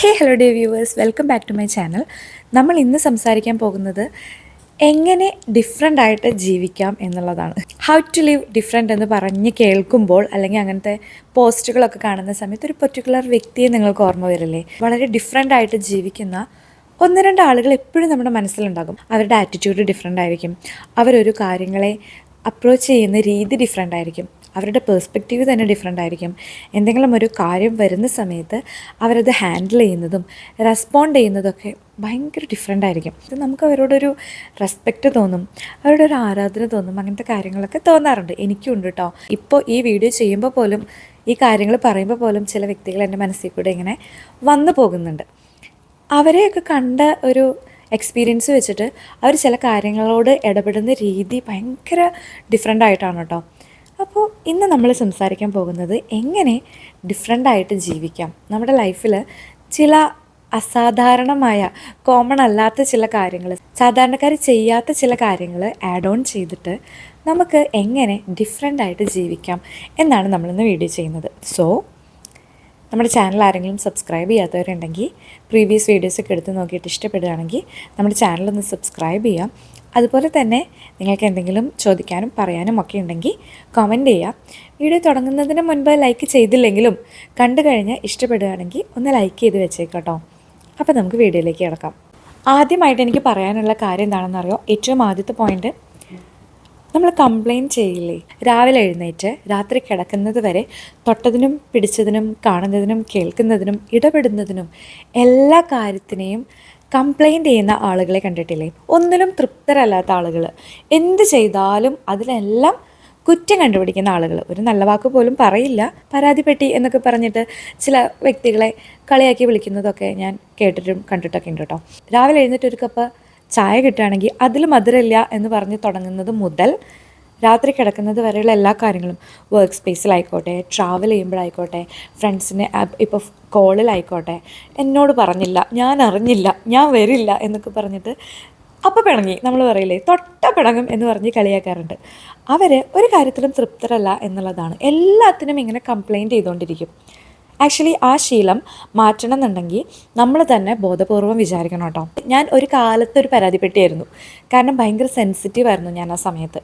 Hey hello dear viewers welcome back to my channel നമ്മൾ ഇന്ന് സംസാരിക്കാൻ പോകുന്നത് എങ്ങനെ ഡിഫറെന്റ് ആയിട്ട് ജീവിക്കാം എന്നുള്ളതാണ്. ഹൗ ടു ലിവ് ഡിഫറെന്റ് എന്ന് പറഞ്ഞ് കേൾക്കുമ്പോൾ അല്ലെങ്കിൽ അങ്ങനത്തെ പോസ്റ്റുകളൊക്കെ കാണുന്ന സമയത്ത് ഒരു പെർട്ടിക്കുലർ വ്യക്തിയെ നിങ്ങൾക്ക് ഓർമ്മ വരില്ലേ? വളരെ ഡിഫറെന്റ് ആയിട്ട് ജീവിക്കുന്ന ഒന്ന് രണ്ട് ആളുകൾ എപ്പോഴും നമ്മുടെ മനസ്സിലുണ്ടാകും. അവരുടെ ആറ്റിറ്റ്യൂഡ് ഡിഫറെന്റ് ആയിരിക്കും. അവരൊരു കാര്യങ്ങളെ അപ്രോച്ച് ചെയ്യുന്ന രീതി ഡിഫറെന്റ് ആയിരിക്കും. അവരുടെ പേഴ്സ്പെക്റ്റീവ് തന്നെ ഡിഫറെന്റ് ആയിരിക്കും. എന്തെങ്കിലും ഒരു കാര്യം വരുന്ന സമയത്ത് അവരത് ഹാൻഡിൽ ചെയ്യുന്നതും റെസ്പോണ്ട് ചെയ്യുന്നതൊക്കെ ഭയങ്കര ഡിഫറെന്റ് ആയിരിക്കും. ഇത് നമുക്ക് അവരോടൊരു റെസ്പെക്റ്റ് തോന്നും അവരുടെ ഒരു ആരാധന തോന്നും അങ്ങനത്തെ കാര്യങ്ങളൊക്കെ തോന്നാറുണ്ട്. എനിക്കും ഉണ്ട് കേട്ടോ ഇപ്പോൾ ഈ വീഡിയോ ചെയ്യുമ്പോൾ പോലും ഈ കാര്യങ്ങൾ പറയുമ്പോൾ പോലും ചില വ്യക്തികൾ എന്റെ മനസ്സിൽ കൂടെ ഇങ്ങനെ വന്നു പോകുന്നുണ്ട്. അവരെയൊക്കെ കണ്ട ഒരു എക്സ്പീരിയൻസ് വെച്ചിട്ട് അവർ ചില കാര്യങ്ങളോട് ഇടപെടുന്ന രീതി ഭയങ്കര ഡിഫറെന്റ് ആയിട്ടാണ് കേട്ടോ അപ്പോൾ ഇന്ന് നമ്മൾ സംസാരിക്കാൻ പോകുന്നത് എങ്ങനെ ഡിഫറെന്റ് ആയിട്ട് ജീവിക്കാം. നമ്മുടെ ലൈഫിൽ ചില അസാധാരണമായ കോമൺ അല്ലാത്ത ചില കാര്യങ്ങൾ സാധാരണക്കാർ ചെയ്യാത്ത ചില കാര്യങ്ങൾ ആഡ് ഓൺ ചെയ്തിട്ട് നമുക്ക് എങ്ങനെ ഡിഫറെന്റ് ആയിട്ട് ജീവിക്കാം എന്നാണ് നമ്മളിന്ന് വീഡിയോ ചെയ്യുന്നത്. സോ നമ്മുടെ ചാനൽ ആരെങ്കിലും സബ്സ്ക്രൈബ് ചെയ്യാത്തവരുണ്ടെങ്കിൽ പ്രീവിയസ് വീഡിയോസൊക്കെ എടുത്ത് നോക്കിയിട്ട് ഇഷ്ടപ്പെടുകയാണെങ്കിൽ നമ്മുടെ ചാനലൊന്ന് സബ്സ്ക്രൈബ് ചെയ്യാം. അതുപോലെ തന്നെ നിങ്ങൾക്ക് എന്തെങ്കിലും ചോദിക്കാനും പറയാനും ഒക്കെ ഉണ്ടെങ്കിൽ കമന്റ് ചെയ്യാം. വീഡിയോ തുടങ്ങുന്നതിന് മുൻപ് ലൈക്ക് ചെയ്തില്ലെങ്കിലും കണ്ടു കഴിഞ്ഞ് ഇഷ്ടപ്പെടുകയാണെങ്കിൽ ഒന്ന് ലൈക്ക് ചെയ്ത് വെച്ചേക്കട്ടോ അപ്പോൾ നമുക്ക് വീഡിയോയിലേക്ക് കിടക്കാം. ആദ്യമായിട്ട് എനിക്ക് പറയാനുള്ള കാര്യം എന്താണെന്ന് അറിയോ? ഏറ്റവും ആദ്യത്തെ പോയിന്റ് നമ്മൾ കംപ്ലയിന്റ് ചെയ്യില്ലേ? രാവിലെ എഴുന്നേറ്റ് രാത്രി കിടക്കുന്നത് വരെ തൊട്ടതിനും പിടിച്ചതിനും കാണുന്നതിനും കേൾക്കുന്നതിനും ഇടപെടുന്നതിനും എല്ലാ കാര്യത്തിനെയും കംപ്ലയിന്റ് ചെയ്യുന്ന ആളുകളെ കണ്ടിട്ടില്ലേ? ഒന്നിലും തൃപ്തരല്ലാത്ത ആളുകൾ എന്ത് ചെയ്താലും അതിലെല്ലാം കുറ്റം കണ്ടുപിടിക്കുന്ന ആളുകൾ ഒരു നല്ല വാക്ക് പോലും പറയില്ല. പരാതിപ്പെട്ടി എന്നൊക്കെ പറഞ്ഞിട്ട് ചില വ്യക്തികളെ കളിയാക്കി വിളിക്കുന്നതൊക്കെ ഞാൻ കേട്ടിട്ടും കണ്ടിട്ടൊക്കെ ഉണ്ട് കേട്ടോ. രാവിലെ എഴുന്നേറ്റ് ഒരു കപ്പ് ചായ കിട്ടുകയാണെങ്കിൽ അതിൽ മധുരമില്ല എന്ന് പറഞ്ഞ് തുടങ്ങുന്നത് മുതൽ രാത്രി കിടക്കുന്നത് വരെയുള്ള എല്ലാ കാര്യങ്ങളും വർക്ക് സ്പേസിലായിക്കോട്ടെ ട്രാവൽ ചെയ്യുമ്പോഴായിക്കോട്ടെ ഫ്രണ്ട്സിനെ ഇപ്പോൾ കോളിലായിക്കോട്ടെ എന്നോട് പറഞ്ഞില്ല ഞാൻ അറിഞ്ഞില്ല ഞാൻ വരില്ല എന്നൊക്കെ പറഞ്ഞിട്ട് അപ്പം പിണങ്ങി. നമ്മൾ പറയില്ലേ തൊട്ട പിണങ്ങും എന്ന് പറഞ്ഞ് കളിയാക്കാറുണ്ട്. അവർ ഒരു കാര്യത്തിലും തൃപ്തരല്ല എന്നുള്ളതാണ്. എല്ലാത്തിനും ഇങ്ങനെ കംപ്ലയിന്റ് ചെയ്തുകൊണ്ടിരിക്കും ആക്ച്വലി ആ ശീലം മാറ്റണം എന്നുണ്ടെങ്കിൽ നമ്മൾ തന്നെ ബോധപൂർവം വിചാരിക്കണം കേട്ടോ. ഞാൻ ഒരു കാലത്ത് ഒരു പരാതിപ്പെട്ടിയായിരുന്നു കാരണം ഭയങ്കര സെൻസിറ്റീവ് ആയിരുന്നു ഞാൻ ആ സമയത്ത്.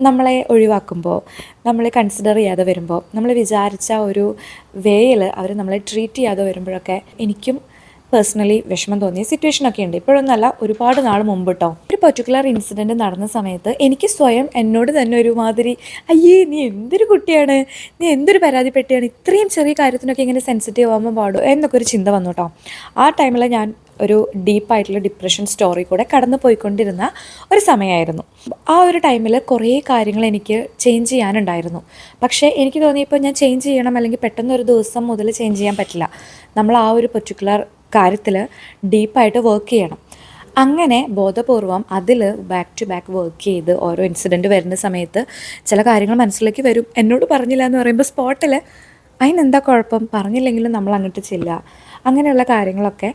നമ്മളെ ഒഴിവാക്കുമ്പോൾ നമ്മളെ കൺസിഡർ ചെയ്യാതെ വരുമ്പോൾ നമ്മൾ വിചാരിച്ച ഒരു വേയിൽ അവർ നമ്മളെ ട്രീറ്റ് ചെയ്യാതെ വരുമ്പോഴൊക്കെ എനിക്കും പേഴ്സണലി വിഷമം തോന്നിയ സിറ്റുവേഷൻ ഒക്കെ ഉണ്ട്. ഇപ്പോഴൊന്നല്ല ഒരുപാട് നാൾ മുമ്പ് കേട്ടോ ഒരു പെർട്ടിക്കുലർ ഇൻസിഡന്റ് നടന്ന സമയത്ത് എനിക്ക് സ്വയം എന്നോട് തന്നെ ഒരുമാതിരി അയ്യേ നീ എന്തൊരു കുട്ടിയാണ്? നീ എന്തൊരു പരാതിപ്പെട്ടിയാണ്? ഇത്രയും ചെറിയ കാര്യത്തിനൊക്കെ ഇങ്ങനെ സെൻസിറ്റീവ് ആകുമ്പോൾ പാടും? എന്നൊക്കെ ഒരു ചിന്ത വന്നു കേട്ടോ ആ ടൈമിൽ ഞാൻ ഒരു ഡീപ്പായിട്ടുള്ള ഡിപ്രഷൻ സ്റ്റോറി കൂടെ കടന്നു പോയിക്കൊണ്ടിരുന്ന ഒരു സമയമായിരുന്നു ആ ഒരു ടൈമിൽ കുറേ കാര്യങ്ങൾ എനിക്ക് ചേഞ്ച് ചെയ്യാനുണ്ടായിരുന്നു. പക്ഷേ എനിക്ക് തോന്നിയപ്പോൾ ഞാൻ ചേഞ്ച് ചെയ്യണം അല്ലെങ്കിൽ പെട്ടെന്ന് ഒരു ദിവസം മുതൽ ചേഞ്ച് ചെയ്യാൻ പറ്റില്ല. നമ്മൾ ആ ഒരു പെർട്ടിക്കുലർ കാര്യത്തിൽ ഡീപ്പായിട്ട് വർക്ക് ചെയ്യണം. അങ്ങനെ ബോധപൂർവം അതിൽ ബാക്ക് ടു ബാക്ക് വർക്ക് ചെയ്ത് ഓരോ ഇൻസിഡന്റ് വരുന്ന സമയത്ത് ചില കാര്യങ്ങൾ മനസ്സിലേക്ക് വരും. എന്നോട് പറഞ്ഞില്ല എന്ന് പറയുമ്പോൾ സ്പോട്ടിൽ അതിനെന്താ കുഴപ്പം? പറഞ്ഞില്ലെങ്കിലും നമ്മൾ അങ്ങോട്ട് ചെല്ലുക അങ്ങനെയുള്ള കാര്യങ്ങളൊക്കെ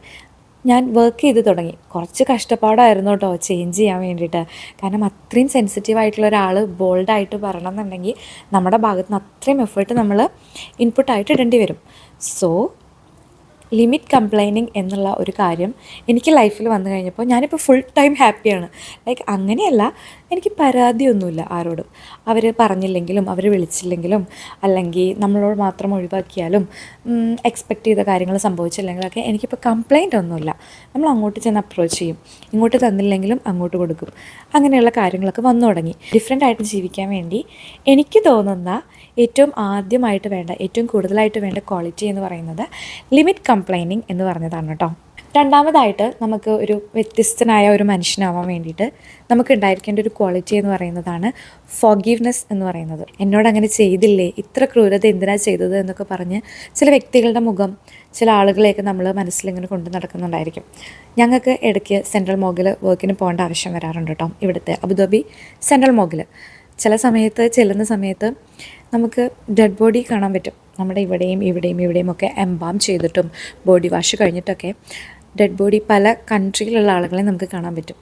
ഞാൻ വർക്ക് ചെയ്ത് തുടങ്ങി. കുറച്ച് കഷ്ടപ്പാടായിരുന്നു കേട്ടോ ചേഞ്ച് ചെയ്യാൻ വേണ്ടിയിട്ട്. കാരണം അത്രയും സെൻസിറ്റീവ് ആയിട്ടുള്ള ഒരാൾ ബോൾഡായിട്ട് പറയണം എന്നുണ്ടെങ്കിൽ നമ്മുടെ ഭാഗത്തുനിന്ന് അത്രയും എഫേർട്ട് നമ്മൾ ഇൻപുട്ടായിട്ട് ഇടേണ്ടി വരും. സോ ലിമിറ്റ് കംപ്ലൈനിങ് എന്നുള്ള ഒരു കാര്യം എനിക്ക് ലൈഫിൽ വന്നു കഴിഞ്ഞപ്പോൾ ഞാനിപ്പോൾ ഫുൾ ടൈം ഹാപ്പിയാണ് ലൈക്ക് അങ്ങനെയല്ല എനിക്ക് പരാതിയൊന്നുമില്ല ആരോടും. അവർ പറഞ്ഞില്ലെങ്കിലും അവർ വിളിച്ചില്ലെങ്കിലും അല്ലെങ്കിൽ നമ്മളോട് മാത്രം ഒഴിവാക്കിയാലും എക്സ്പെക്റ്റ് ചെയ്ത കാര്യങ്ങൾ സംഭവിച്ചില്ലെങ്കിലൊക്കെ എനിക്കിപ്പോൾ കംപ്ലൈന്റ് ഒന്നുമില്ല. നമ്മൾ അങ്ങോട്ട് ചെന്ന് അപ്രോച്ച് ചെയ്യും. ഇങ്ങോട്ട് തന്നില്ലെങ്കിലും അങ്ങോട്ട് കൊടുക്കും. അങ്ങനെയുള്ള കാര്യങ്ങളൊക്കെ വന്നു തുടങ്ങി. ഡിഫറെന്റ് ആയിട്ട് ജീവിക്കാൻ വേണ്ടി എനിക്ക് തോന്നുന്ന ഏറ്റവും ആദ്യമായിട്ട് വേണ്ട ഏറ്റവും കൂടുതലായിട്ട് വേണ്ട ക്വാളിറ്റി എന്ന് പറയുന്നത് ലിമിറ്റ് കംപ്ലൈനിങ് എന്ന് പറഞ്ഞതാണ് കേട്ടോ രണ്ടാമതായിട്ട് നമുക്ക് ഒരു വ്യത്യസ്തനായ ഒരു മനുഷ്യനാവാൻ വേണ്ടിയിട്ട് നമുക്ക് ഉണ്ടായിരിക്കേണ്ട ഒരു ക്വാളിറ്റി എന്ന് പറയുന്നതാണ് ഫോഗീവ്നെസ് എന്ന് പറയുന്നത്. എന്നോട് അങ്ങനെ ചെയ്തില്ലേ? ഇത്ര ക്രൂരത എന്തിനാ ചെയ്തത് എന്നൊക്കെ പറഞ്ഞ് ചില വ്യക്തികളുടെ മുഖം ചില ആളുകളെയൊക്കെ നമ്മൾ മനസ്സിലിങ്ങനെ കൊണ്ടു നടക്കുന്നുണ്ടായിരിക്കും. ഞങ്ങൾക്ക് ഇടയ്ക്ക് സെൻട്രൽ മോഗിൽ വർക്കിന് പോകേണ്ട ആവശ്യം വരാറുണ്ട് കേട്ടോ ഇവിടുത്തെ അബുദാബി സെൻട്രൽ മോഗിൽ ചില സമയത്ത് ചെല്ലുന്ന സമയത്ത് നമുക്ക് ഡെഡ് ബോഡി കാണാൻ പറ്റും. നമ്മുടെ ഇവിടെയും ഇവിടെയും ഇവിടെയും ഒക്കെ എംബാം ചെയ്തിട്ടും ബോഡി വാഷ് കഴിഞ്ഞിട്ടൊക്കെ ഡെഡ് ബോഡി പല കൺട്രിയിലുള്ള ആളുകളെ നമുക്ക് കാണാൻ പറ്റും.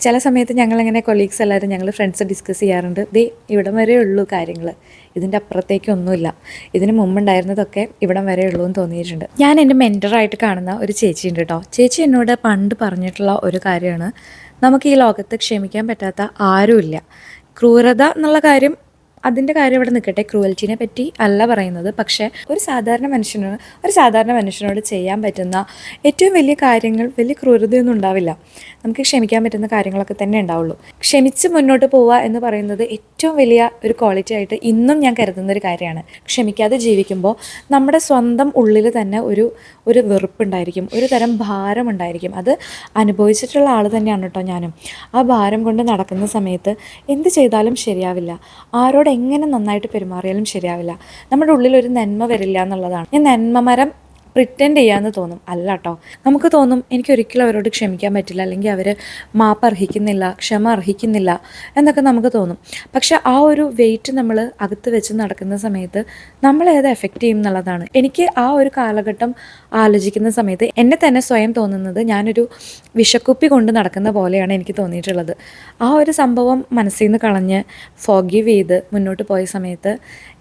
ചില സമയത്ത് ഞങ്ങളിങ്ങനെ കൊളീഗ്സ് എല്ലാവരും ഞങ്ങൾ ഫ്രണ്ട്സ് ഡിസ്കസ് ചെയ്യാറുണ്ട് ദേ ഇവിടം വരെ ഉള്ളൂ കാര്യങ്ങൾ ഇതിന്റെ അപ്പുറത്തേക്കൊന്നുമില്ല ഇതിന് മുമ്പുണ്ടായിരുന്നതൊക്കെ ഇവിടം വരെ ഉള്ളൂ എന്ന് തോന്നിയിട്ടുണ്ട്. ഞാൻ എന്റെ മെന്ററായിട്ട് കാണുന്ന ഒരു ചേച്ചി ഉണ്ട് കേട്ടോ ചേച്ചി എന്നോട് പണ്ട് പറഞ്ഞിട്ടുള്ള ഒരു കാര്യമാണ് നമുക്ക് ഈ ലോകത്ത് ക്ഷമിക്കാൻ പറ്റാത്ത ആരുമില്ല. ക്രൂരത എന്നുള്ള കാര്യം അതിന്റെ കാര്യം ഇവിടെ നിൽക്കട്ടെ. ക്രൂവൽറ്റിനെ പറ്റി അല്ല പറയുന്നത്. പക്ഷേ ഒരു സാധാരണ മനുഷ്യന് ഒരു സാധാരണ മനുഷ്യനോട് ചെയ്യാൻ പറ്റുന്ന ഏറ്റവും വലിയ കാര്യങ്ങൾ വലിയ ക്രൂരതയൊന്നും ഉണ്ടാവില്ല. നമുക്ക് ക്ഷമിക്കാൻ പറ്റുന്ന കാര്യങ്ങളൊക്കെ തന്നെ ഉണ്ടാവുള്ളൂ. ക്ഷമിച്ച് മുന്നോട്ട് പോവുക എന്ന് പറയുന്നത് ഏറ്റവും വലിയ ഒരു ക്വാളിറ്റി ആയിട്ട് ഇന്നും ഞാൻ കരുതുന്ന ഒരു കാര്യമാണ്. ക്ഷമിക്കാതെ ജീവിക്കുമ്പോൾ നമ്മുടെ സ്വന്തം ഉള്ളിൽ തന്നെ ഒരു ഒരു വെറുപ്പുണ്ടായിരിക്കും. ഒരു തരം ഭാരം ഉണ്ടായിരിക്കും അത് അനുഭവിച്ചിട്ടുള്ള ആൾ തന്നെയാണ് കേട്ടോ ഞാനും. ആ ഭാരം കൊണ്ട് നടക്കുന്ന സമയത്ത് എന്ത് ചെയ്താലും ശരിയാവില്ല. ആരോട് എങ്ങനെ നന്നായിട്ട് പെരുമാറിയാലും ശരിയാവില്ല. നമ്മുടെ ഉള്ളിൽ ഒരു നന്മ വരില്ല എന്നുള്ളതാണ്. ഈ നന്മ മരം പ്രിറ്റൻഡ് ചെയ്യാമെന്ന് തോന്നും. അല്ല കേട്ടോ നമുക്ക് തോന്നും എനിക്ക് ഒരിക്കലും അവരോട് ക്ഷമിക്കാൻ പറ്റില്ല അല്ലെങ്കിൽ അവർ മാപ്പ് അർഹിക്കുന്നില്ല ക്ഷമ അർഹിക്കുന്നില്ല എന്നൊക്കെ നമുക്ക് തോന്നും. പക്ഷെ ആ ഒരു വെയിറ്റ് നമ്മൾ അകത്ത് വെച്ച് നടക്കുന്ന സമയത്ത് നമ്മളേത് എഫക്റ്റ് ചെയ്യും എന്നുള്ളതാണ്. എനിക്ക് ആ ഒരു കാലഘട്ടം ആലോചിക്കുന്ന സമയത്ത് എന്നെ തന്നെ സ്വയം തോന്നുന്നത് ഞാനൊരു വിഷക്കുപ്പി കൊണ്ട് നടക്കുന്ന പോലെയാണ് എനിക്ക് തോന്നിയിട്ടുള്ളത്. ആ ഒരു സംഭവം മനസ്സിൽ നിന്ന് കളഞ്ഞ് ഫോഗീവ് ചെയ്ത് മുന്നോട്ട് പോയ സമയത്ത്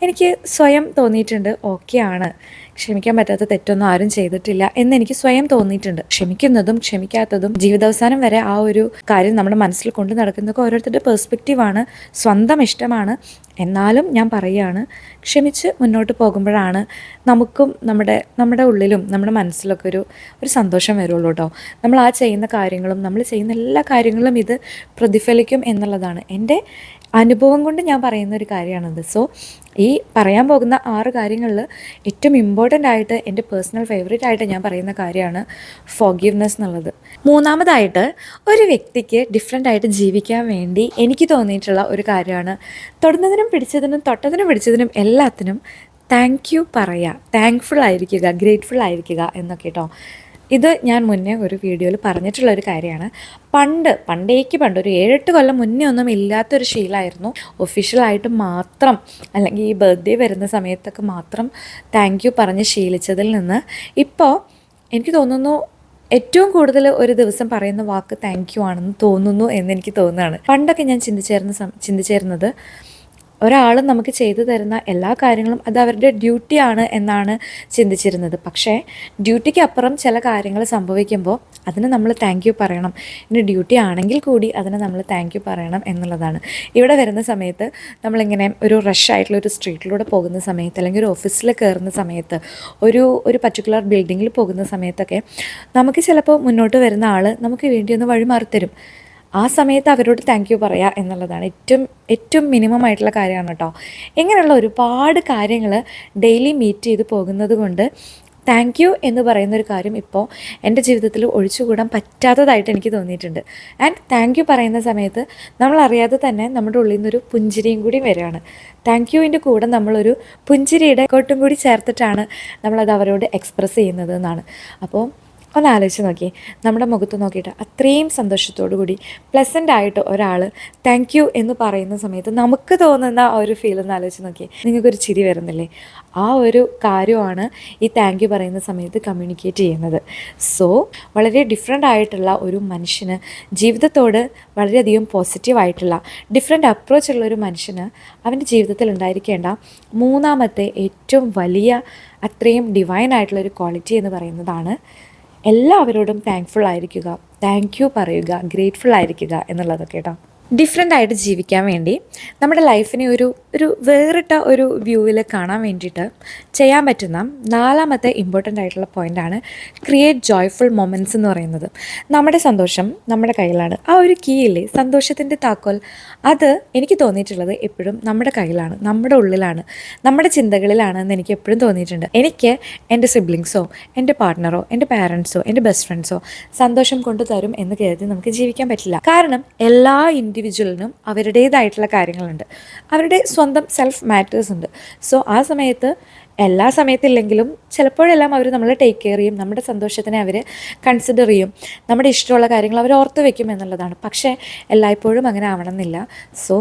എനിക്ക് സ്വയം തോന്നിയിട്ടുണ്ട് ഓക്കെ ആണ്. ക്ഷമിക്കാൻ പറ്റാത്ത തെറ്റൊന്നും ആരും ചെയ്തിട്ടില്ല എന്ന് എനിക്ക് സ്വയം തോന്നിയിട്ടുണ്ട്. ക്ഷമിക്കുന്നതും ക്ഷമിക്കാത്തതും ജീവിതാവസാനം വരെ ആ ഒരു കാര്യം നമ്മുടെ മനസ്സിൽ കൊണ്ടു നടക്കുന്നതൊക്കെ ഓരോരുത്തരുടെ പെർസ്പെക്റ്റീവാണ് സ്വന്തം ഇഷ്ടമാണ്. എന്നാലും ഞാൻ പറയുകയാണ് ക്ഷമിച്ച് മുന്നോട്ട് പോകുമ്പോഴാണ് നമുക്കും നമ്മുടെ നമ്മുടെ ഉള്ളിലും നമ്മുടെ മനസ്സിലൊക്കെ ഒരു ഒരു സന്തോഷം വരുള്ളൂ കേട്ടോ നമ്മൾ ആ ചെയ്യുന്ന കാര്യങ്ങളും നമ്മൾ ചെയ്യുന്ന എല്ലാ കാര്യങ്ങളും ഇത് പ്രതിഫലിക്കും എന്നുള്ളതാണ്. എന്റെ അനുഭവം കൊണ്ട് ഞാൻ പറയുന്ന ഒരു കാര്യമാണത്. സോ ഈ പറയാൻ പോകുന്ന ആറ് കാര്യങ്ങളിൽ ഏറ്റവും ഇമ്പോർട്ടന്റ് ആയിട്ട് എന്റെ പേഴ്സണൽ ഫേവറേറ്റ് ആയിട്ട് ഞാൻ പറയുന്ന കാര്യമാണ് ഫോഗീവ്നെസ് എന്നുള്ളത്. മൂന്നാമതായിട്ട് ഒരു വ്യക്തിക്ക് ഡിഫറെന്റ് ആയിട്ട് ജീവിക്കാൻ വേണ്ടി എനിക്ക് തോന്നിയിട്ടുള്ള ഒരു കാര്യമാണ്. തൊടുന്നതിനും പിടിച്ചതിനും തൊട്ടതിനും പിടിച്ചതിനും എല്ലാത്തിനും താങ്ക് യു പറയുക. താങ്ക്ഫുൾ ആയിരിക്കുക ഗ്രേറ്റ്ഫുൾ ആയിരിക്കുക എന്നൊക്കെ കേട്ടോ ഇത് ഞാൻ മുന്നേ ഒരു വീഡിയോയിൽ പറഞ്ഞിട്ടുള്ള ഒരു കാര്യമാണ്. പണ്ട് പണ്ടേക്ക് പണ്ട് ഒരു ഏഴെട്ട് കൊല്ലം മുന്നേ ഒന്നും ഇല്ലാത്തൊരു ശീലമായിരുന്നു. ഒഫീഷ്യലായിട്ട് മാത്രം അല്ലെങ്കിൽ ഈ ബർത്ത്ഡേ വരുന്ന സമയത്തൊക്കെ മാത്രം താങ്ക് യു പറഞ്ഞ് ശീലിച്ചതിൽ നിന്ന് ഇപ്പോൾ എനിക്ക് തോന്നുന്നു ഏറ്റവും കൂടുതൽ ഒരു ദിവസം പറയുന്ന വാക്ക് താങ്ക് യു ആണെന്ന് തോന്നുന്നു എന്ന് എനിക്ക് തോന്നുകയാണ്. പണ്ടൊക്കെ ഞാൻ ചിന്തിച്ചേർന്ന ചിന്തിച്ചേരുന്നത് ഒരാൾ നമുക്ക് ചെയ്തു തരുന്ന എല്ലാ കാര്യങ്ങളും അത് അവരുടെ ഡ്യൂട്ടിയാണ് എന്നാണ് ചിന്തിച്ചിരുന്നത്. പക്ഷേ ഡ്യൂട്ടിക്ക് അപ്പുറം ചില കാര്യങ്ങൾ സംഭവിക്കുമ്പോൾ അതിന് നമ്മൾ താങ്ക് യു പറയണം. ഇനി ഡ്യൂട്ടി ആണെങ്കിൽ കൂടി അതിന് നമ്മൾ താങ്ക് യു പറയണം എന്നുള്ളതാണ്. ഇവിടെ വരുന്ന സമയത്ത് നമ്മളിങ്ങനെ ഒരു റഷ് ആയിട്ടുള്ള ഒരു സ്ട്രീറ്റിലൂടെ പോകുന്ന സമയത്ത് അല്ലെങ്കിൽ ഒരു ഓഫീസിൽ കയറുന്ന സമയത്ത് ഒരു ഒരു പർട്ടിക്കുലർ ബിൽഡിങ്ങിൽ പോകുന്ന സമയത്തൊക്കെ നമുക്ക് ചിലപ്പോൾ മുന്നോട്ട് വരുന്ന ആൾ നമുക്ക് വേണ്ടി ഒന്ന് വഴിമാറി തരും. ആ സമയത്ത് അവരോട് താങ്ക് യു പറയുക എന്നുള്ളതാണ് ഏറ്റവും ഏറ്റവും മിനിമം ആയിട്ടുള്ള കാര്യമാണ് കേട്ടോ ഇങ്ങനെയുള്ള ഒരുപാട് കാര്യങ്ങൾ ഡെയിലി മീറ്റ് ചെയ്ത് പോകുന്നത് കൊണ്ട് താങ്ക് യു എന്ന് പറയുന്ന ഒരു കാര്യം ഇപ്പോൾ എന്റെ ജീവിതത്തിൽ ഒഴിച്ചുകൂടാൻ പറ്റാത്തതായിട്ട് എനിക്ക് തോന്നിയിട്ടുണ്ട്. ആൻഡ് താങ്ക് യു പറയുന്ന സമയത്ത് നമ്മൾ അറിയാതെ തന്നെ നമ്മുടെ ഉള്ളിൽ നിന്നൊരു പുഞ്ചിരിയും കൂടി വരികയാണ്. താങ്ക് യുവിന്റെ കൂടെ നമ്മളൊരു പുഞ്ചിരിയുടെ കോട്ടും കൂടി ചേർത്തിട്ടാണ് നമ്മളത് അവരോട് എക്സ്പ്രസ് ചെയ്യുന്നത് എന്നാണ്. അപ്പോൾ ഒന്ന് ആലോചിച്ച് നോക്കി. നമ്മുടെ മുഖത്ത് നോക്കിയിട്ട് അത്രയും സന്തോഷത്തോടു കൂടി പ്ലസന്റ് ആയിട്ട് ഒരാൾ താങ്ക് യു എന്ന് പറയുന്ന സമയത്ത് നമുക്ക് തോന്നുന്ന ആ ഒരു ഫീൽ ഒന്ന് ആലോചിച്ച് നോക്കി. നിങ്ങൾക്കൊരു ചിരി വരുന്നില്ലേ? ആ ഒരു കാര്യമാണ് ഈ താങ്ക് യു പറയുന്ന സമയത്ത് കമ്മ്യൂണിക്കേറ്റ് ചെയ്യുന്നത്. സോ വളരെ ഡിഫറെന്റ് ആയിട്ടുള്ള ഒരു മനുഷ്യന് ജീവിതത്തോട് വളരെയധികം പോസിറ്റീവായിട്ടുള്ള ഡിഫറെന്റ് അപ്രോച്ചുള്ള ഒരു മനുഷ്യന് അവന്റെ ജീവിതത്തിൽ ഉണ്ടായിരിക്കേണ്ട മൂന്നാമത്തെ ഏറ്റവും വലിയ അത്രയും ഡിവൈൻ ആയിട്ടുള്ള ഒരു ക്വാളിറ്റി എന്ന് പറയുന്നതാണ് എല്ലാവരോടും താങ്ക്ഫുൾ ആയിരിക്കുക. താങ്ക് യു പറയുക. ഗ്രേറ്റ്ഫുൾ ആയിരിക്കുക എന്നുള്ളതൊക്കെ കേട്ടോ. ഡിഫറെന്റ് ആയിട്ട് ജീവിക്കാൻ വേണ്ടി നമ്മുടെ ലൈഫിനെ ഒരു ഒരു വേറിട്ട ഒരു വ്യൂവിൽ കാണാൻ വേണ്ടിയിട്ട് ചെയ്യാൻ പറ്റുന്ന നാലാമത്തെ ഇമ്പോർട്ടന്റ് ആയിട്ടുള്ള പോയിന്റാണ് ക്രിയേറ്റ് ജോയ്ഫുൾ മൊമെന്റ്സ് എന്ന് പറയുന്നത്. നമ്മുടെ സന്തോഷം നമ്മുടെ കയ്യിലാണ്. ആ ഒരു കീ ഇല്ലേ? സന്തോഷത്തിന്റെ താക്കോൽ. അത് എനിക്ക് തോന്നിയിട്ടുള്ളത് എപ്പോഴും നമ്മുടെ കയ്യിലാണ് നമ്മുടെ ഉള്ളിലാണ് നമ്മുടെ ചിന്തകളിലാണ് എന്ന് എനിക്ക് എപ്പോഴും തോന്നിയിട്ടുണ്ട്. എനിക്ക് എന്റെ സിബ്ലിങ്സോ എന്റെ പാർട്ട്ണറോ എന്റെ പാരൻസോ എന്റെ ബെസ്റ്റ് ഫ്രണ്ട്സോ സന്തോഷം കൊണ്ടുതരും എന്ന് കരുതി നമുക്ക് ജീവിക്കാൻ പറ്റില്ല. കാരണം എല്ലാ ഇൻഡിവിജ്വലിനും അവരുടേതായിട്ടുള്ള കാര്യങ്ങളുണ്ട്. അവരുടെ സ്വന്തം സെൽഫ് മാറ്റേഴ്സ് ഉണ്ട്. സോ ആ സമയത്ത് എല്ലാ സമയത്തില്ലെങ്കിലും ചിലപ്പോഴെല്ലാം അവർ നമ്മളെ ടേക്ക് കെയർ ചെയ്യും നമ്മുടെ സന്തോഷത്തിനെ അവർ കൺസിഡർ ചെയ്യും നമ്മുടെ ഇഷ്ടമുള്ള കാര്യങ്ങൾ അവർ ഓർത്ത് വെക്കും എന്നുള്ളതാണ്. പക്ഷേ എല്ലായ്പ്പോഴും അങ്ങനെ ആവണമെന്നില്ല. സോ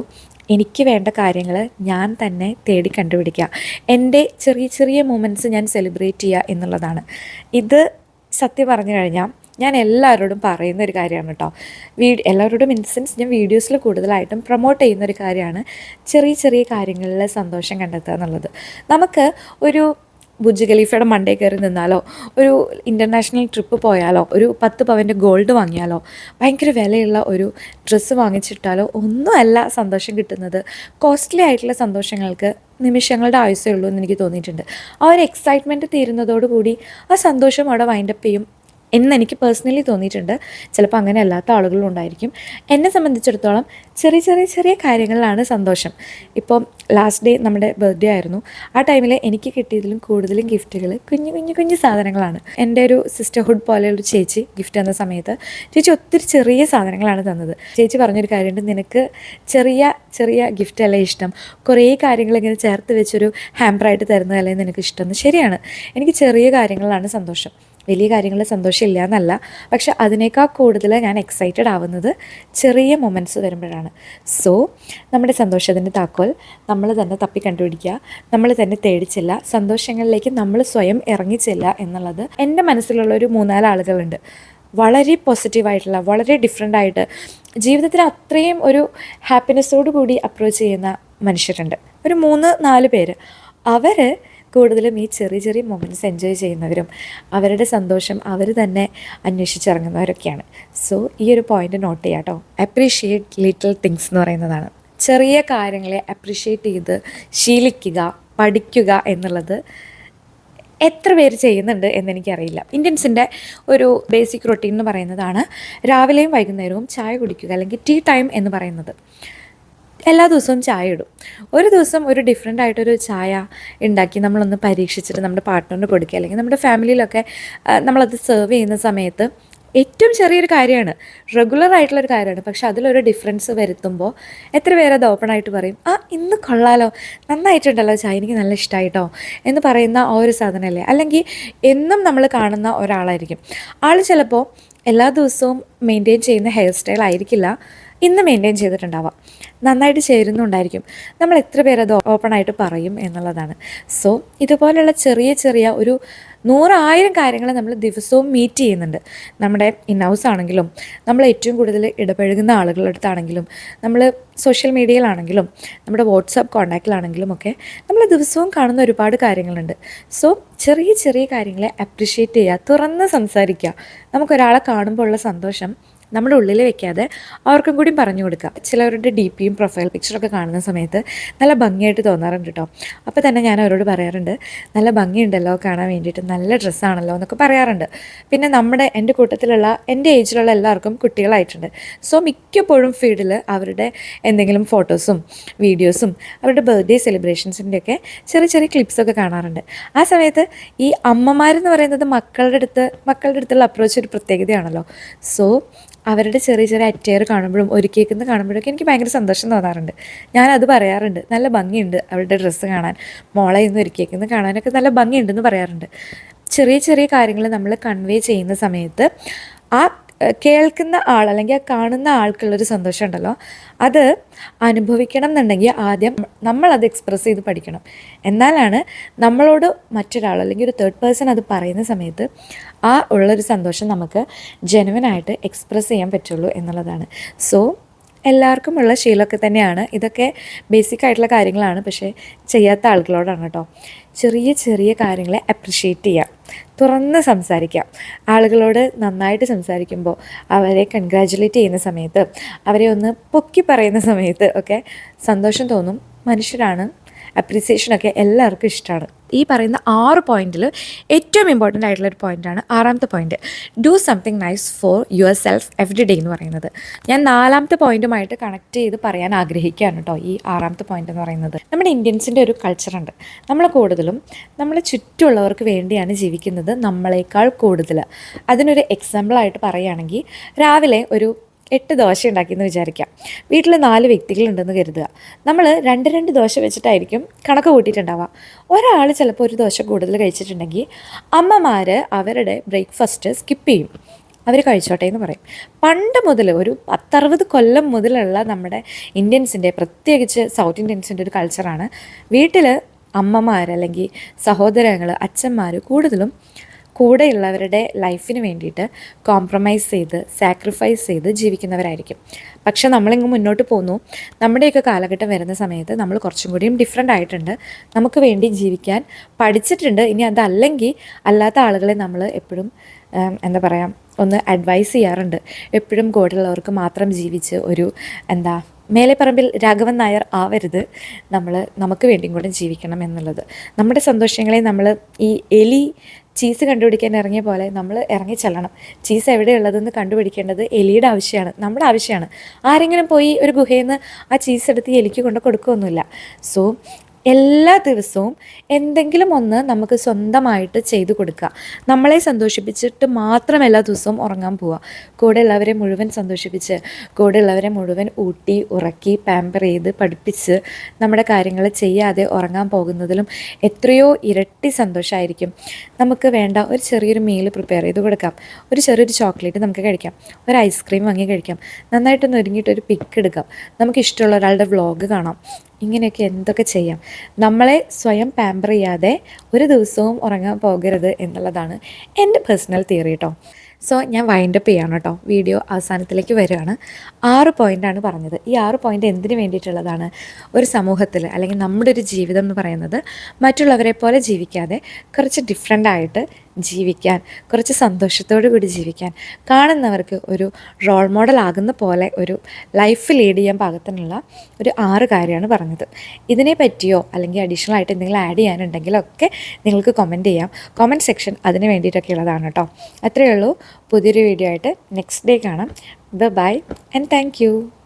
എനിക്ക് വേണ്ട കാര്യങ്ങൾ ഞാൻ തന്നെ തേടി കണ്ടുപിടിക്കുക. എന്റെ ചെറിയ ചെറിയ മൂമെന്റ്സ് ഞാൻ സെലിബ്രേറ്റ് ചെയ്യുക എന്നുള്ളതാണ്. ഇത് സത്യം പറഞ്ഞു കഴിഞ്ഞാൽ ഞാൻ എല്ലാവരോടും പറയുന്ന ഒരു കാര്യമാണ് കേട്ടോ. വീ എല്ലാവരോടും ഇൻ സെൻസ് ഞാൻ വീഡിയോസിൽ കൂടുതലായിട്ടും പ്രൊമോട്ട് ചെയ്യുന്ന ഒരു കാര്യമാണ് ചെറിയ ചെറിയ കാര്യങ്ങളിൽ സന്തോഷം കണ്ടെത്തുക എന്നുള്ളത്. നമുക്ക് ഒരു ബുജ് ഖലീഫയുടെ മണ്ടേ കയറി നിന്നാലോ ഒരു ഇന്റർനാഷണൽ ട്രിപ്പ് പോയാലോ ഒരു പത്ത് പവന്റെ ഗോൾഡ് വാങ്ങിയാലോ ഭയങ്കര വിലയുള്ള ഒരു ഡ്രസ്സ് വാങ്ങിച്ചിട്ടാലോ ഒന്നുമല്ല സന്തോഷം കിട്ടുന്നത്. കോസ്റ്റ്ലി ആയിട്ടുള്ള സന്തോഷങ്ങൾക്ക് നിമിഷങ്ങളുടെ ആയുസേ ഉള്ളൂ എന്ന് എനിക്ക് തോന്നിയിട്ടുണ്ട്. ആ ഒരു എക്സൈറ്റ്മെന്റ് തീരുന്നതോടുകൂടി ആ സന്തോഷം അവിടെ വൈൻഡപ്പ് ചെയ്യും. എന്ന് എനിക്ക് പേഴ്സണലി തോന്നിയിട്ടുണ്ട്. ചിലപ്പോൾ അങ്ങനെ അല്ലാത്ത ആളുകളും ഉണ്ടായിരിക്കും. എന്നെ സംബന്ധിച്ചിടത്തോളം ചെറിയ ചെറിയ ചെറിയ കാര്യങ്ങളിലാണ് സന്തോഷം. ഇപ്പം ലാസ്റ്റ് ഡേ നമ്മുടെ ബർത്ത്ഡേ ആയിരുന്നു. ആ ടൈമിൽ എനിക്ക് കിട്ടിയതിലും കൂടുതലും ഗിഫ്റ്റുകൾ കുഞ്ഞു കുഞ്ഞു കുഞ്ഞു സാധനങ്ങളാണ്. എന്റെ ഒരു സിസ്റ്റർഹുഡ് പോലെയുള്ള ചേച്ചി ഗിഫ്റ്റ് തന്ന സമയത്ത് ചേച്ചി ഒത്തിരി ചെറിയ സാധനങ്ങളാണ് തന്നത്. ചേച്ചി പറഞ്ഞൊരു കാര്യമുണ്ട്. നിനക്ക് ചെറിയ ചെറിയ ഗിഫ്റ്റ് അല്ലേ ഇഷ്ടം? കുറേ കാര്യങ്ങൾ ഇങ്ങനെ ചേർത്ത് വെച്ചൊരു ഹാമ്പറായിട്ട് തരുന്നതല്ലേ നിനക്ക് ഇഷ്ടം? ശരിയാണ്. എനിക്ക് ചെറിയ കാര്യങ്ങളാണ് സന്തോഷം. വലിയ കാര്യങ്ങളിൽ സന്തോഷമില്ല എന്നല്ല പക്ഷെ അതിനേക്കാൾ കൂടുതൽ ഞാൻ എക്സൈറ്റഡ് ആവുന്നത് ചെറിയ മൊമെന്റ്സ് വരുമ്പോഴാണ്. സോ നമ്മുടെ സന്തോഷത്തിന്റെ താക്കോൽ നമ്മൾ തന്നെ തപ്പി കണ്ടുപിടിക്കുക. നമ്മൾ തന്നെ തേടിച്ചില്ല സന്തോഷങ്ങളിലേക്ക് നമ്മൾ സ്വയം ഇറങ്ങിച്ചില്ല എന്നുള്ളത് എന്റെ മനസ്സിലുള്ള ഒരു മൂന്നാൽ ആളുകളുണ്ട്. വളരെ പോസിറ്റീവായിട്ടുള്ള വളരെ ഡിഫറെന്റ് ആയിട്ട് ജീവിതത്തിൽ അത്രയും ഒരു ഹാപ്പിനെസ്സോടു കൂടി അപ്രോച്ച് ചെയ്യുന്ന മനുഷ്യരുണ്ട്. ഒരു മൂന്ന് നാല് പേര്. അവർ കൂടുതലും ഈ ചെറിയ ചെറിയ മൊമെന്റ്സ് എൻജോയ് ചെയ്യുന്നവരും അവരുടെ സന്തോഷം അവർ തന്നെ അന്വേഷിച്ചിറങ്ങുന്നവരൊക്കെയാണ്. സോ ഈ ഒരു പോയിന്റ് നോട്ട് ചെയ്യാം കേട്ടോ അപ്രീഷിയേറ്റ് ലിറ്റിൽ തിങ്സ് എന്ന് പറയുന്നതാണ്. ചെറിയ കാര്യങ്ങളെ അപ്രീഷിയേറ്റ് ചെയ്ത് ശീലിക്കുക പഠിക്കുക എന്നുള്ളത് എത്ര പേര് ചെയ്യുന്നുണ്ട് എന്നെനിക്കറിയില്ല. ഇന്ത്യൻസിന്റെ ഒരു ബേസിക് റൊട്ടീൻ എന്ന് പറയുന്നതാണ് രാവിലെയും വൈകുന്നേരവും ചായ കുടിക്കുക അല്ലെങ്കിൽ ടീ ടൈം എന്ന് പറയുന്നത്. എല്ലാ ദിവസവും ചായ ഇടും. ഒരു ദിവസം ഒരു ഡിഫറെന്റ് ആയിട്ടൊരു ചായ ഉണ്ടാക്കി നമ്മളൊന്ന് പരീക്ഷിച്ചിട്ട് നമ്മുടെ പാർട്ട്ണറിന് കൊടുക്കുക. അല്ലെങ്കിൽ നമ്മുടെ ഫാമിലിയിലൊക്കെ നമ്മളത് സെർവ് ചെയ്യുന്ന സമയത്ത് ഏറ്റവും ചെറിയൊരു കാര്യമാണ്. റെഗുലർ ആയിട്ടുള്ളൊരു കാര്യമാണ്. പക്ഷെ അതിലൊരു ഡിഫറൻസ് വരുത്തുമ്പോൾ എത്ര പേര് അത് ഓപ്പൺ ആയിട്ട് പറയും ആ ഇന്ന് കൊള്ളാലോ. നന്നായിട്ടുണ്ടല്ലോ ചായ. എനിക്ക് നല്ല ഇഷ്ടമായിട്ടോ എന്ന് പറയുന്ന ആ ഒരു സാധനമല്ലേ? അല്ലെങ്കിൽ എന്നും നമ്മൾ കാണുന്ന ഒരാളായിരിക്കും. ആൾ ചിലപ്പോൾ എല്ലാ ദിവസവും മെയിന്റെയിൻ ചെയ്യുന്ന ഹെയർ സ്റ്റൈൽ ആയിരിക്കില്ല. ഇന്ന് മെയിന്റെയിൻ ചെയ്തിട്ടുണ്ടാവാം. നന്നായിട്ട് ചേരുന്നുണ്ടായിരിക്കും. നമ്മൾ എത്ര പേരത് ഓപ്പൺ ആയിട്ട് പറയും എന്നുള്ളതാണ്. സോ ഇതുപോലെയുള്ള ചെറിയ ചെറിയ ഒരു നൂറായിരം കാര്യങ്ങൾ നമ്മൾ ദിവസവും മീറ്റ് ചെയ്യുന്നുണ്ട്. നമ്മുടെ ഇൻ ഹൗസ് ആണെങ്കിലും നമ്മൾ ഏറ്റവും കൂടുതൽ ഇടപഴകുന്ന ആളുകളുടെ അടുത്താണെങ്കിലും നമ്മൾ സോഷ്യൽ മീഡിയയിലാണെങ്കിലും നമ്മുടെ വാട്സാപ്പ് കോൺടാക്റ്റിലാണെങ്കിലും ഒക്കെ നമ്മൾ ദിവസവും കാണുന്ന ഒരുപാട് കാര്യങ്ങളുണ്ട്. സോ ചെറിയ ചെറിയ കാര്യങ്ങളെ അപ്രിഷ്യേറ്റ് ചെയ്യുക തുറന്ന് സംസാരിക്കുക. നമുക്കൊരാളെ കാണുമ്പോഴുള്ള സന്തോഷം നമ്മുടെ ഉള്ളിൽ വെക്കാതെ അവർക്കും കൂടി പറഞ്ഞു കൊടുക്കുക. ചിലവരുടെ ഡി പിയും പ്രൊഫൈൽ പിക്ചറൊക്കെ കാണുന്ന സമയത്ത് നല്ല ഭംഗിയായിട്ട് തോന്നാറുണ്ട് കേട്ടോ അപ്പോൾ തന്നെ ഞാൻ അവരോട് പറയാറുണ്ട് നല്ല ഭംഗിയുണ്ടല്ലോ കാണാൻ വേണ്ടിയിട്ട് നല്ല ഡ്രസ്സാണല്ലോ എന്നൊക്കെ പറയാറുണ്ട്. പിന്നെ നമ്മുടെ എന്റെ കൂട്ടത്തിലുള്ള എന്റെ ഏജിലുള്ള എല്ലാവർക്കും കുട്ടികളായിട്ടുണ്ട്. സോ മിക്കപ്പോഴും ഫീഡിൽ അവരുടെ എന്തെങ്കിലും ഫോട്ടോസും വീഡിയോസും അവരുടെ ബർത്ത്ഡേ സെലിബ്രേഷൻസിന്റെയൊക്കെ ചെറിയ ചെറിയ ക്ലിപ്സൊക്കെ കാണാറുണ്ട്. ആ സമയത്ത് ഈ അമ്മമാരെന്ന് പറയുന്നത് മക്കളുടെ അടുത്ത് മക്കളുടെ അടുത്തുള്ള അപ്രോച്ച് ഒരു പ്രത്യേകതയാണല്ലോ. സോ അവരുടെ ചെറിയ ചെറിയ അറ്റയർ കാണുമ്പോഴും ഒരുക്കിയേക്കുന്നത് കാണുമ്പോഴൊക്കെ എനിക്ക് ഭയങ്കര സന്തോഷം തോന്നാറുണ്ട്. ഞാനത് പറയാറുണ്ട്. നല്ല ഭംഗിയുണ്ട് അവരുടെ ഡ്രസ്സ് കാണാൻ. മോളെ ഇന്ന് ഒരുക്കിയേക്കുന്നത് കാണാനൊക്കെ നല്ല ഭംഗിയുണ്ടെന്ന് പറയാറുണ്ട്. ചെറിയ ചെറിയ കാര്യങ്ങൾ നമ്മൾ കൺവേ ചെയ്യുന്ന സമയത്ത് ആ കേൾക്കുന്ന ആൾ അല്ലെങ്കിൽ ആ കാണുന്ന ആൾക്കുള്ളൊരു സന്തോഷം ഉണ്ടല്ലോ. അത് അനുഭവിക്കണം എന്നുണ്ടെങ്കിൽ ആദ്യം നമ്മളത് എക്സ്പ്രസ് ചെയ്ത് പഠിക്കണം. എന്നാലാണ് നമ്മളോട് മറ്റൊരാൾ അല്ലെങ്കിൽ ഒരു തേർഡ് പേഴ്സൺ അത് പറയുന്ന സമയത്ത് ആ ഉള്ളൊരു സന്തോഷം നമുക്ക് ജെനുവനായിട്ട് എക്സ്പ്രസ് ചെയ്യാൻ പറ്റുള്ളൂ എന്നുള്ളതാണ്. സോ എല്ലാവർക്കും ഉള്ള ശീലമൊക്കെ തന്നെയാണ്. ഇതൊക്കെ ബേസിക് ആയിട്ടുള്ള കാര്യങ്ങളാണ്. പക്ഷേ ചെയ്യാത്ത ആളുകളോടാണ് കേട്ടോ. ചെറിയ ചെറിയ കാര്യങ്ങളെ അപ്രിഷ്യേറ്റ് ചെയ്യാം. തുറന്ന് സംസാരിക്കാം. ആളുകളോട് നന്നായിട്ട് സംസാരിക്കുമ്പോൾ അവരെ കൺഗ്രാജുലേറ്റ് ചെയ്യുന്ന സമയത്ത് അവരെ ഒന്ന് പൊക്കി പറയുന്ന സമയത്ത് ഒക്കെ സന്തോഷം തോന്നും. മനുഷ്യരാണ് അപ്രിസിയേഷനൊക്കെ എല്ലാവർക്കും ഇഷ്ടമാണ് ഈ പറയുന്ന ആറ് പോയിന്റിൽ ഏറ്റവും ഇമ്പോർട്ടന്റ് ആയിട്ടുള്ള ഒരു പോയിന്റാണ് ആറാമത്തെ point do something nice for your self every day എന്ന് പറയുന്നത്. ഞാൻ നാലാമത്തെ പോയിന്റുമായിട്ട് കണക്ട് ചെയ്ത് പറയാൻ ആഗ്രഹിക്കുകയാണ് കേട്ടോ ഈ ആറാമത്തെ പോയിന്റ് എന്ന് പറയുന്നത്. നമ്മുടെ ഇന്ത്യൻസിന്റെ ഒരു കൾച്ചറുണ്ട് നമ്മൾ കൂടുതലും നമ്മളെ ചുറ്റുമുള്ളവർക്ക് വേണ്ടിയാണ് ജീവിക്കുന്നത് നമ്മളെക്കാൾ കൂടുതൽ അതിനൊരു എക്സാമ്പിളായിട്ട് പറയുകയാണെങ്കിൽ രാവിലെ ഒരു എട്ട് ദോശ ഉണ്ടാക്കിയെന്ന് വിചാരിക്കാം. വീട്ടിൽ നാല് വ്യക്തികളുണ്ടെന്ന് കരുതുക. നമ്മൾ രണ്ട് രണ്ട് ദോശ വെച്ചിട്ടായിരിക്കും കണക്ക് കൂട്ടിയിട്ടുണ്ടാവുക. ഒരാൾ ചിലപ്പോൾ ഒരു ദോശ കൂടുതൽ കഴിച്ചിട്ടുണ്ടെങ്കിൽ അമ്മമാർ അവരുടെ ബ്രേക്ക്ഫാസ്റ്റ് സ്കിപ്പ് ചെയ്യും. അവർ കഴിച്ചോട്ടെ എന്ന് പറയും. പണ്ട് മുതൽ ഒരു പത്തറുപത് കൊല്ലം മുതലുള്ള നമ്മുടെ ഇന്ത്യൻസിന്റെ പ്രത്യേകിച്ച് സൗത്ത് ഇന്ത്യൻസിന്റെ ഒരു കൾച്ചറാണ് വീട്ടിൽ അമ്മമാർ അല്ലെങ്കിൽ സഹോദരങ്ങൾ അച്ഛന്മാർ കൂടുതലും കൂടെയുള്ളവരുടെ ലൈഫിന് വേണ്ടിയിട്ട് കോംപ്രമൈസ് ചെയ്ത് സാക്രിഫൈസ് ചെയ്ത് ജീവിക്കുന്നവരായിരിക്കും. പക്ഷേ നമ്മളിങ്ങ് മുന്നോട്ട് പോന്നു. നമ്മുടെയൊക്കെ കാലഘട്ടം വരുന്ന സമയത്ത് നമ്മൾ കുറച്ചും കൂടിയും ഡിഫറെന്റ് ആയിട്ടുണ്ട്. നമുക്ക് വേണ്ടി ജീവിക്കാൻ പഠിച്ചിട്ടുണ്ട്. ഇനി അതല്ലെങ്കിൽ അല്ലാത്ത ആളുകളെ നമ്മൾ എപ്പോഴും എന്താ പറയുക ഒന്ന് അഡ്വൈസ് ചെയ്യാറുണ്ട്. എപ്പോഴും കൂടെയുള്ളവർക്ക് മാത്രം ജീവിച്ച് ഒരു എന്താ മേലെ പറമ്പിൽ രാഘവൻ നായർ ആവരുത്. നമ്മൾ നമുക്ക് വേണ്ടിയും കൂടെ ജീവിക്കണം എന്നുള്ളത്. നമ്മുടെ സന്തോഷങ്ങളെ നമ്മൾ ഈ എലി ചീസ് കണ്ടുപിടിക്കാൻ ഇറങ്ങിയ പോലെ നമ്മൾ ഇറങ്ങി ചെല്ലണം. ചീസ് എവിടെയുള്ളതെന്ന് കണ്ടുപിടിക്കേണ്ടത് എലിയുടെ ആവശ്യമാണ് നമ്മുടെ ആവശ്യമാണ്. ആരെങ്കിലും പോയി ഒരു ഗുഹയിൽ നിന്ന് ആ ചീസ് എടുത്ത് എലിക്ക് കൊണ്ട് കൊടുക്കുകയൊന്നുമില്ല. സോ എല്ലാ ദിവസവും എന്തെങ്കിലും ഒന്ന് നമുക്ക് സ്വന്തമായിട്ട് ചെയ്തു കൊടുക്കുക. നമ്മളെ സന്തോഷിപ്പിച്ചിട്ട് മാത്രം എല്ലാ ദിവസവും ഉറങ്ങാൻ പോവുക. കൂടെ ഉള്ളവരെ മുഴുവൻ സന്തോഷിപ്പിച്ച് കൂടെ ഉള്ളവരെ മുഴുവൻ ഊട്ടി ഉറക്കി പാമ്പർ ചെയ്ത് പഠിപ്പിച്ച് നമ്മുടെ കാര്യങ്ങൾ ചെയ്യാതെ ഉറങ്ങാൻ പോകുന്നതിലും എത്രയോ ഇരട്ടി സന്തോഷമായിരിക്കും നമുക്ക് വേണ്ട ഒരു ചെറിയൊരു മീൽ പ്രിപ്പയർ ചെയ്ത് കൊടുക്കാം. ഒരു ചെറിയൊരു ചോക്ലേറ്റ് നമുക്ക് കഴിക്കാം. ഒരു ഐസ്ക്രീം വാങ്ങി കഴിക്കാം. നന്നായിട്ടൊന്ന് ഒരുങ്ങിയിട്ട് ഒരു പിക്ക് എടുക്കാം. നമുക്ക് ഇഷ്ടമുള്ള ഒരാളുടെ വ്ളോഗ് കാണാം. ഇങ്ങനെയൊക്കെ എന്തൊക്കെ ചെയ്യാം? നമ്മളെ സ്വയം പാമ്പർ ചെയ്യാതെ ഒരു ദിവസവും ഉറങ്ങാൻ പോകരുത് എന്നുള്ളതാണ് എന്റെ പേഴ്സണൽ തിയറി കേട്ടോ സോ ഞാൻ വൈൻഡപ്പ് ചെയ്യാണ് കേട്ടോ വീഡിയോ അവസാനത്തിലേക്ക് വരികയാണ്. ആറ് പോയിന്റാണ് പറഞ്ഞത്. ഈ ആറ് പോയിന്റ് എന്തിനു വേണ്ടിയിട്ടുള്ളതാണ്? ഒരു സമൂഹത്തിൽ അല്ലെങ്കിൽ നമ്മുടെ ഒരു ജീവിതം എന്ന് പറയുന്നത് മറ്റുള്ളവരെ പോലെ ജീവിക്കാതെ കുറച്ച് ഡിഫറെന്റ് ആയിട്ട് ജീവിക്കാൻ കുറച്ച് സന്തോഷത്തോടു കൂടി ജീവിക്കാൻ കാണുന്നവർക്ക് ഒരു റോൾ മോഡൽ ആകുന്ന പോലെ ഒരു ലൈഫ് ലീഡ് ചെയ്യാൻ പാകത്തിനുള്ള ഒരു ആറ് കാര്യമാണ് പറഞ്ഞത്. ഇതിനെ പറ്റിയോ അല്ലെങ്കിൽ അഡീഷണൽ ആയിട്ട് എന്തെങ്കിലും ആഡ് ചെയ്യാനുണ്ടെങ്കിലോ ഒക്കെ നിങ്ങൾക്ക് കമന്റ് ചെയ്യാം. കമന്റ് സെക്ഷൻ അതിന് വേണ്ടിയിട്ടൊക്കെ ഉള്ളതാണ് കേട്ടോ. അത്രയേ ഉള്ളൂ. പുതിയൊരു വീഡിയോ ആയിട്ട് നെക്സ്റ്റ് ഡേ കാണാം. Bye and thank